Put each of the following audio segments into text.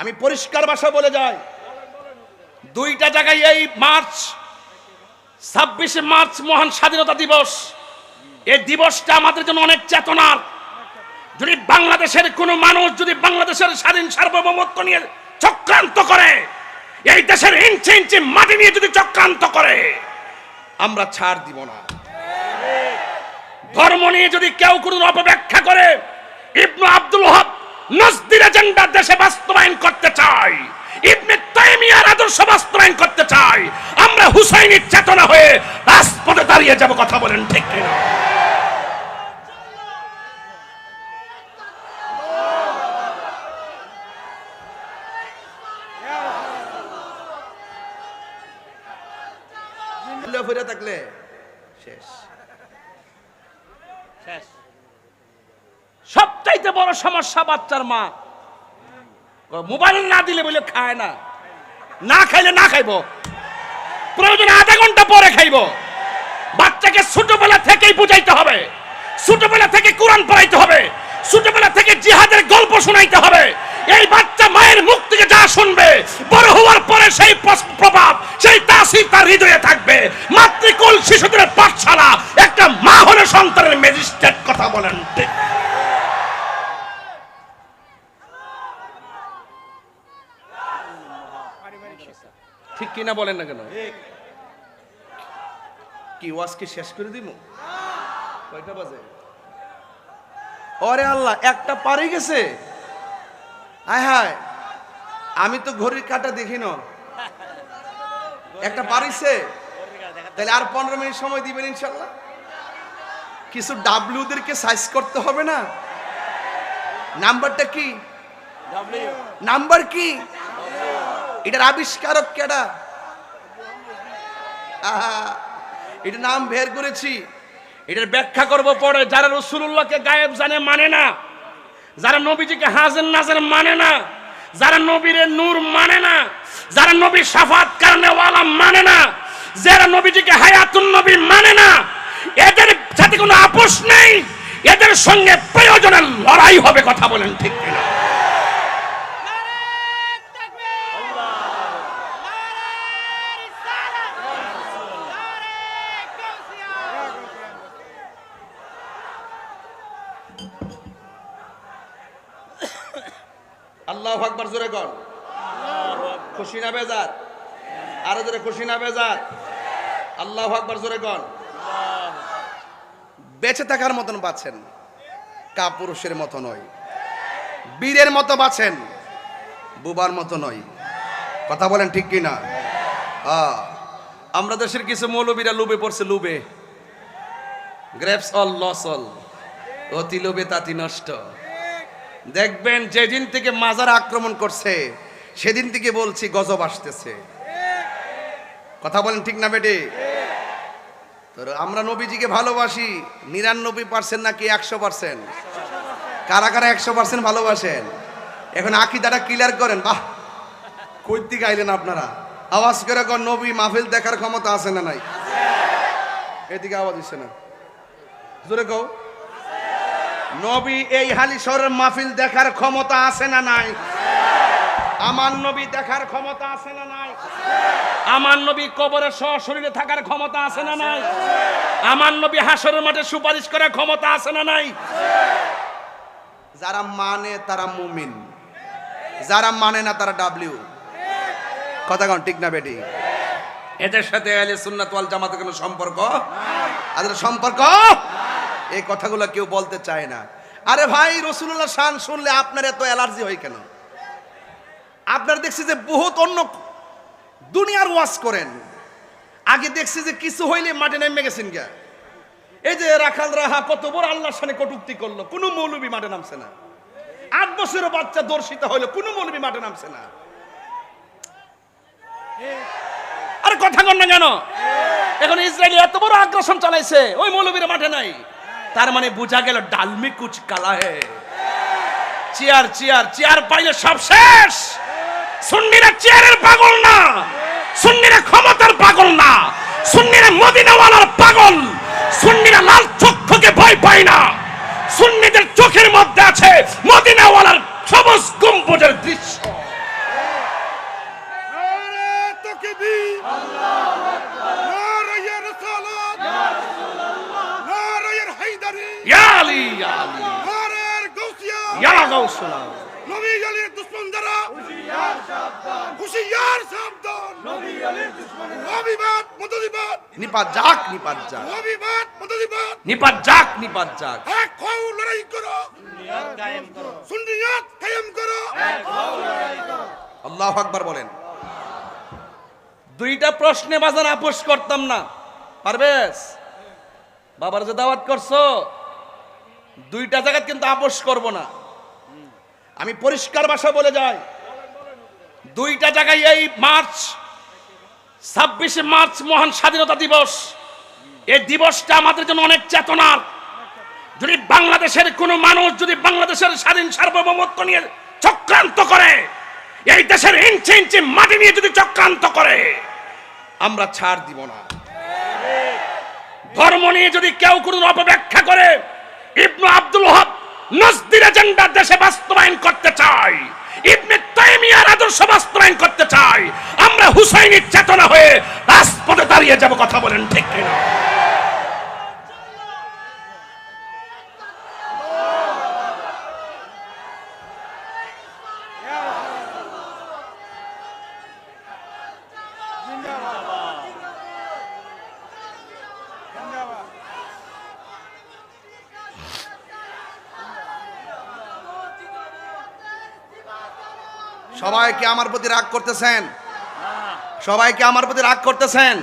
আমি পরিষ্কার ভাষা বলে যাই। দুইটা জায়গায় এই মার্চ, ছাব্বিশে মার্চ মহান স্বাধীনতা দিবস। এই দিবসটা আমাদের জন্য অনেক চেতনার। যদি বাংলাদেশের কোনো মানুষ যদি বাংলাদেশের স্বাধীন সার্বভৌমত্ব নিয়ে চক্রান্ত করে, এই দেশের ইঞ্চি ইঞ্চি মাটি নিয়ে যদি চক্রান্ত করে, আমরা ছাড় দিব না। ধর্ম নিয়ে যদি কেউ কোনো অপব্যাখ্যা করে, ইবনু আব্দুল ওহাব নজদির এজেন্ডা দেশে বাস্তবায়ন করতে চাই। ইবনে তাইমিয়ার আদর্শ বাস্তবায়ন করতে চাই। আমরা হুসাইনের চেতনা হয়ে রাজপথে দাঁড়িয়ে যাব কথা বলেন ঠিক কিনা? ফিরে থাকলে শেষ। সবচাইতে বড় সমস্যা বাচ্চার মা। মোবাইল না দিলে বলে খায় না। না খাইলে না খাইবো। প্রয়োজনে আধা ঘণ্টা পরে খাইবো। বাচ্চাকে ছোটবেলা থেকেই বুঝাইতে হবে। ছোটবেলা থেকে কোরআন পড়াইতে হবে। ছোটবেলা থেকে জিহাদের গল্প শোনাইতে হবে। এই বাচ্চা মায়ের মুখ থেকে যা শুনবে, বড় হওয়ার পরে সেই পস- প্রভাব সেই তাসির তার হৃদয়ে থাকবে মাতৃকুল শিশুদের পাঠশালা একটা মা হলে সন্তানের ম্যাজিস্ট্রেট কথা বলেন ঠিক ঠিক কিনা বলেন না কেন? কি ওয়াজ কি শেষ করে দিব কয়টা বাজে? ওরে আল্লাহ একটা পারে গেছে। আয় হায় আমি তো ঘড়ির কাটা দেখি না। একটা পারিছে? তাহলে আর পনেরো মিনিট সময় দিবেন ইনশাল্লাহ? কিছু ডাব্লিউদেরকে সাইজ করতে হবে না? নাম্বারটা কি? নাম্বার কি? এটার আবিষ্কারক কেডা? এটা নাম বের করেছি। এটার ব্যাখ্যা করব পরে। যারা রসুল্লাহকে গায়েব জানে মানে না। যারা নবীজিকে হাজের নাজের মানে না। যারা নবীরে নূর মানে না। যারা নবীর সাফাত কারণে ওয়ালা মানে না। যারা নবীজিকে হায়াতুন নবী মানে না। এদের সাথে কোনো আপোষ নেই। এদের সঙ্গে প্রয়োজনে লড়াই হবে, কথা বলেন ঠিক কিনা। আল্লাহ আকবার জোরে কর খুশি না বেজার? আরও জোরে খুশি না বেজার? আল্লাহ আকবার জোরে কর বেঁচে থাকার মতন বাঁচেন, কাপুরুষের মতো নয় বীরের মতো বাঁচেন, বুবার মতো নয় কথা বলেন ঠিক কি না আমরা দেশের কিছু মৌলবীরা লুবে পড়ছে, লুবে। গ্রেপস অল লস অল অতি লোভে তাতি নষ্ট। দেখবেন যেদিন থেকে মাজার আক্রমণ করছে, সেদিন থেকে বলছি গজব আসতেছে। কথা বলেন ঠিক না বেটে? তো আমরা নবীজিকে ভালোবাসি, নিরানব্বই পার্সেন্ট নাকি একশো পার্সেন্ট? কারা কারা একশো পার্সেন্ট ভালোবাসেন? এখন আকিদাটা ক্লিয়ার করেন, বাহ কই আইলেন আপনারা? আওয়াজ করে কর নবী মাহফিল দেখার ক্ষমতা আছে না নাই? এদিকে আওয়াজ দিচ্ছে না। জোরে কও। নবী এই হালি শহরের মাহফিল দেখার ক্ষমতা আছে না নাই? আমার নবী দেখার ক্ষমতা আছে না নাই? আমার নবী কবরের সশরীরে থাকার ক্ষমতা আছে না নাই? আমার নবী হাসরের মাঠে সুপারিশ করার ক্ষমতা আছে না নাই? যারা মানে তারা মুমিন। যারা মানে না তারা ডাব্লিউ। কথা কন, ঠিক না বেটি? এদের সাথে আলে সুন্নাত ওয়াল জামাতের কোনো সম্পর্ক? আদের সম্পর্ক? এই কথাগুলো কেউ বলতে চায় না। আরে ভাই রসুল্লাহ শান শুনলে আপনার এত অ্যালার্জি হয় কেন? আপনার দেখছি যে বহুত অন্য দুনিয়ার ওয়াজ করেন। আগে দেখছি যে কিছু হইলে মাঠে নেমে গেছেন গা এই যে রাখাল রাহা, কত বড় আল্লাহর সামনে কটুক্তি করল, কোনো মৌলবী মাঠে নামছে না। আট বছরের বাচ্চা দর্শিত হইল, কোনো মৌলবী মাঠে নামছে না। আরে কথা কন না কেন? এখন ইসরায়েল এত বড় আগ্রাসন চালাইছে, ওই মৌলবীর মাঠে নাই। তার মানে বোঝা গেল ডালমি কুচ কালা হে। চেয়ার চেয়ার চেয়ার পাইলে সব শেষ। সুন্নিরা চেয়ারের পাগল না, সুন্নিরা ক্ষমতার পাগল না, সুন্নিরা মদিনাওয়ালার পাগল। আলী করো আকবার বলেন। দুইটা প্রশ্নে বাজার আপোষ করতাম না। পারবেশ? বাবার যে দাওয়াত করছ দুইটা জায়গা কিন্তু আপোষ করব না। আমি পরিষ্কার ভাষা বলে যাই। দুইটা জায়গায় এই মার্চ, ছাব্বিশে মার্চ মহান স্বাধীনতা দিবস। এই দিবসটা আমাদের জন্য অনেক চেতনার। যদি বাংলাদেশের কোনো মানুষ যদি বাংলাদেশের স্বাধীন সার্বভৌমত্ব নিয়ে চক্রান্ত করে, এই দেশের ইঞ্চি ইঞ্চি মাটি নিয়ে যদি চক্রান্ত করে, আমরা ছাড় দিব না। ধর্ম নিয়ে যদি কেউ কোনো অপব্যাখ্যা আমরা চেতনা হয়ে রাজপথে দাঁড়িয়ে যাব কথা বলেন ঠিক কিনা? সবাই কি আমার প্রতি রাগ করতেছেন? সবাই কি আমার প্রতি রাগ করতেছেন?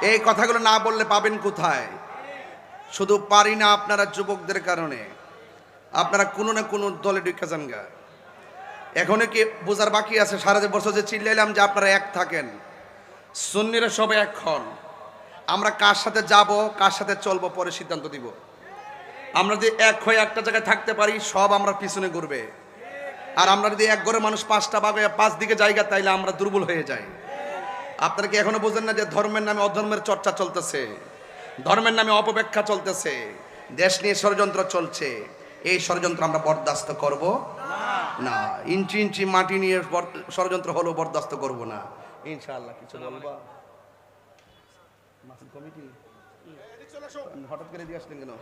এই কথাগুলো না বললে পাবেন কোথায়? শুধু পারি না আপনারা যুবকদের কারণে। আপনারা কোনো না কোনো দলে ঢুকে যান গা। এখনও কি বোঝার বাকি আছে? সারা যে বছর যে চিল্লাইলাম যে আপনারা এক থাকেন। সুন্নিরা সবাই এক হন। আমরা কার সাথে যাব, কার সাথে চলবো পরে সিদ্ধান্ত দিব। আমরা যদি এক হয়ে একটা জায়গায় থাকতে পারি, সব আমরা পিছনে ঘুরবে। আর আমরা যদি এক ঘরে মানুষ পাঁচটা বাগে পাঁচ দিকে জায়গা, তাইলে আমরা দুর্বল হয়ে যাই। আপনারা কি এখনও বোঝেন না যে ধর্মের নামে অধর্মের চর্চা চলতেছে? ধর্মের নামে অপব্যাখ্যা চলতেছে। দেশ নিয়ে ষড়যন্ত্র চলছে। এই ষড়যন্ত্র আমরা বরদাস্ত করব না। ইঞ্চি ইঞ্চি মাটি নিয়ে ষড়যন্ত্র হলো বরদাস্ত করব না। ইনশাআল্লাহ কিছু বলবা? কমিটি? হঠাৎ করে দিয়ে আসলেন কেন?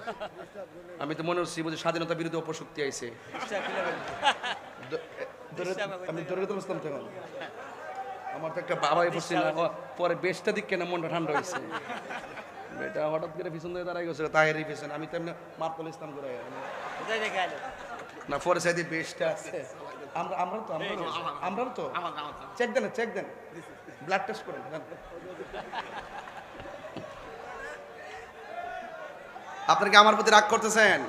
আমি তো মনে হচ্ছি বুঝি স্বাধীনতা বিরোধী অপশক্তি আইছে। আমি ধরে তো বুঝতাম তখন আমার তো একটা বাবাই পড়ছিল পরে বেশটা দিক কেন মনটা ঠান্ডা হয়েছে এটা হঠাৎ করে পিছন দিয়ে দাঁড়াই গেছিল পিছন। আমি তো এমনি মার্কল ইসলাম করে না পরে সাইডে বেশটা আছে। আমরা আমরা তো আমরা তো। চেক দেন চেক দেন। ব্লাড টেস্ট করেন। আপনারা কি আমার প্রতি রাগ করতেছেন?